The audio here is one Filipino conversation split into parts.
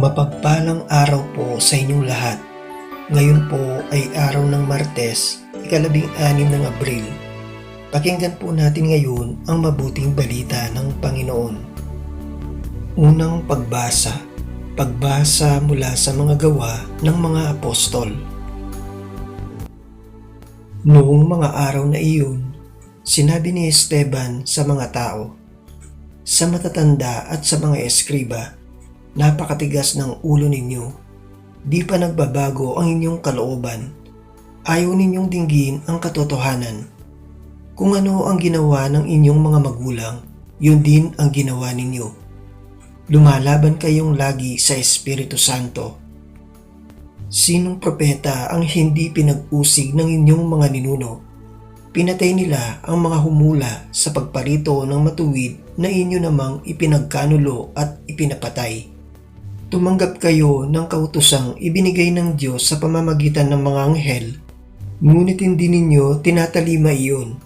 Mapagpalang araw po sa inyong lahat. Ngayon po ay araw ng Martes, ikalabing anim ng Abril. Pakinggan po natin ngayon ang mabuting balita ng Panginoon. Unang pagbasa. Pagbasa mula sa mga gawa ng mga apostol. Noong mga araw na iyon, sinabi ni Esteban sa mga tao, sa matatanda at sa mga eskriba, napakatigas ng ulo ninyo. Di pa nagbabago ang inyong kalooban. Ayaw ninyong dinggin ang katotohanan. Kung ano ang ginawa ng inyong mga magulang, yun din ang ginawa ninyo. Lumalaban kayong lagi sa Espiritu Santo. Sinong propeta ang hindi pinag-usig ng inyong mga ninuno? Pinatay nila ang mga humula sa pagparito ng matuwid na inyo namang ipinagkanulo at ipinapatay. Tumanggap kayo ng kautusang ibinigay ng Diyos sa pamamagitan ng mga anghel, ngunit hindi ninyo tinatalima iyon.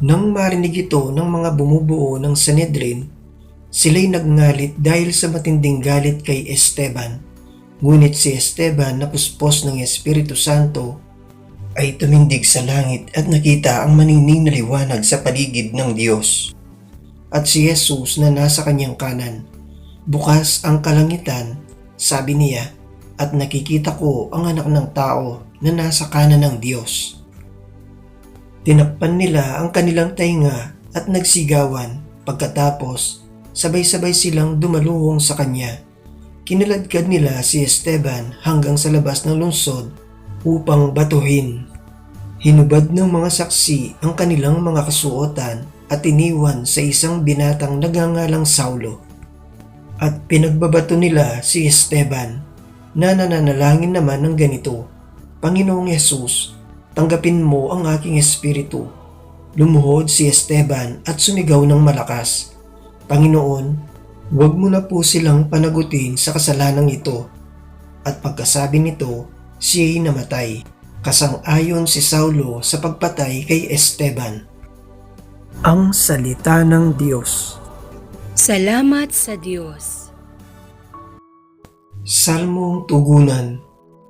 Nang marinig ito ng mga bumubuo ng Sanedrin, sila'y nagngalit dahil sa matinding galit kay Esteban. Ngunit si Esteban na puspos ng Espiritu Santo ay tumindig sa langit at nakita ang manining na liwanag sa paligid ng Diyos. At si Jesus na nasa kanyang kanan. Bukas ang kalangitan, sabi niya, at nakikita ko ang anak ng tao na nasa kanan ng Diyos. Tinakpan nila ang kanilang tainga at nagsigawan pagkatapos sabay-sabay silang dumaluhong sa kanya. Kinaladkad nila si Esteban hanggang sa labas ng lungsod upang batuhin. Hinubad ng mga saksi ang kanilang mga kasuotan at iniwan sa isang binatang nagangalang Saulo. At pinagbabato nila si Esteban na nananalangin naman ng ganito, Panginoong Yesus, tanggapin mo ang aking espiritu. Lumuhod si Esteban at sumigaw ng malakas, Panginoon, huwag mo na po silang panagutin sa kasalanang ito. At pagkasabi nito, siya'y namatay. Kasang-ayon si Saulo sa pagpatay kay Esteban. Ang Salita ng Diyos Salamat sa Diyos. Salmong Tugunan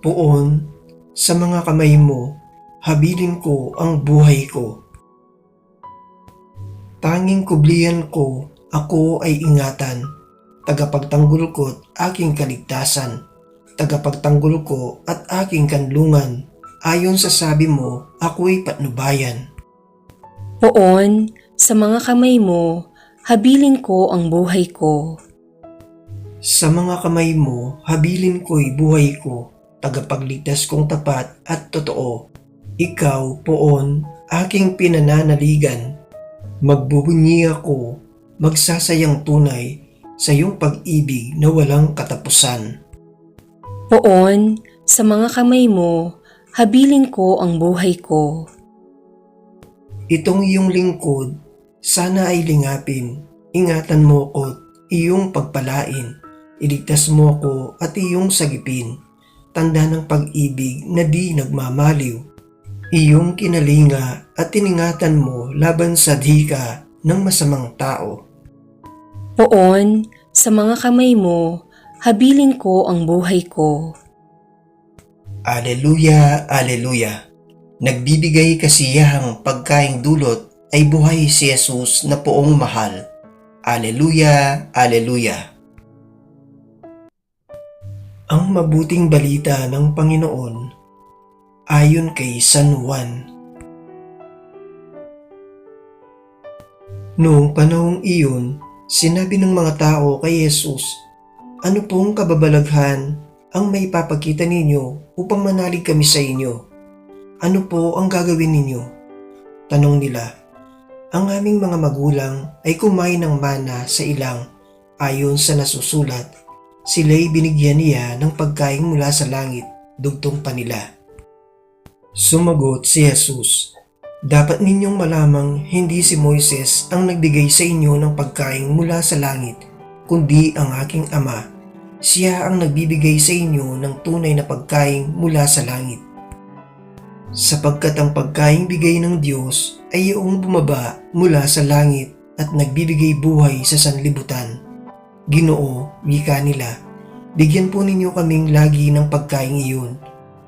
Puon, sa mga kamay mo, habilin ko ang buhay ko. Tanging kublihan ko, ako ay ingatan, tagapagtanggol ko't aking kaligtasan, tagapagtanggol ko at aking kanlungan. Ayon sa sabi mo, ako'y patnubayan. Poon, sa mga kamay mo, habilin ko ang buhay ko. Sa mga kamay mo, habilin ko'y buhay ko, tagapagligtas kong tapat at totoo. Ikaw, poon, aking pinananaligan. Magbubunyi ako, magsasayang tunay sa iyong pag-ibig na walang katapusan. Poon, sa mga kamay mo, habilin ko ang buhay ko. Itong iyong lingkod, sana ay lingapin. Ingatan mo ko't iyong pagpalain. Iligtas mo ko at iyong sagipin. Tanda ng pag-ibig na di nagmamaliw. Iyong kinalinga at tiningatan mo laban sa dhika ng masamang tao. Poon, sa mga kamay mo, habilin ko ang buhay ko. Aleluya, Aleluya. Nagbibigay kasiyahang pagkaing dulot ay buhay si Jesus na poong mahal. Aleluya, Aleluya. Ang mabuting balita ng Panginoon ayon kay San Juan. Noong panahong iyon, sinabi ng mga tao kay Jesus, Ano pong kababalaghan ang may papakita ninyo upang manalig kami sa inyo? Ano po ang gagawin ninyo? Tanong nila. Ang aming mga magulang ay kumain ng mana sa ilang ayon sa nasusulat. Sila'y binigyan niya ng pagkain mula sa langit, dugtong pa nila. Sumagot si Jesus, Dapat ninyong malamang hindi si Moises ang nagbigay sa inyo ng pagkain mula sa langit, kundi ang aking ama. Siya ang nagbibigay sa inyo ng tunay na pagkain mula sa langit. Sapagkat ang pagkain bigay ng Diyos ay iyong bumaba mula sa langit at nagbibigay buhay sa sanlibutan. Ginoo, wika nila, Bigyan po ninyo kaming lagi ng pagkain iyon.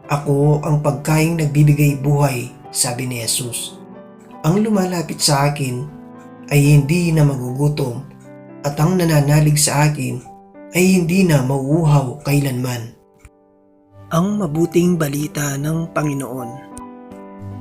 Ako ang pagkain nagbibigay buhay, sabi ni Jesus. Ang lumalapit sa akin ay hindi na magugutom at ang nananalig sa akin ay hindi na mauuhaw kailanman. Ang mabuting balita ng Panginoon.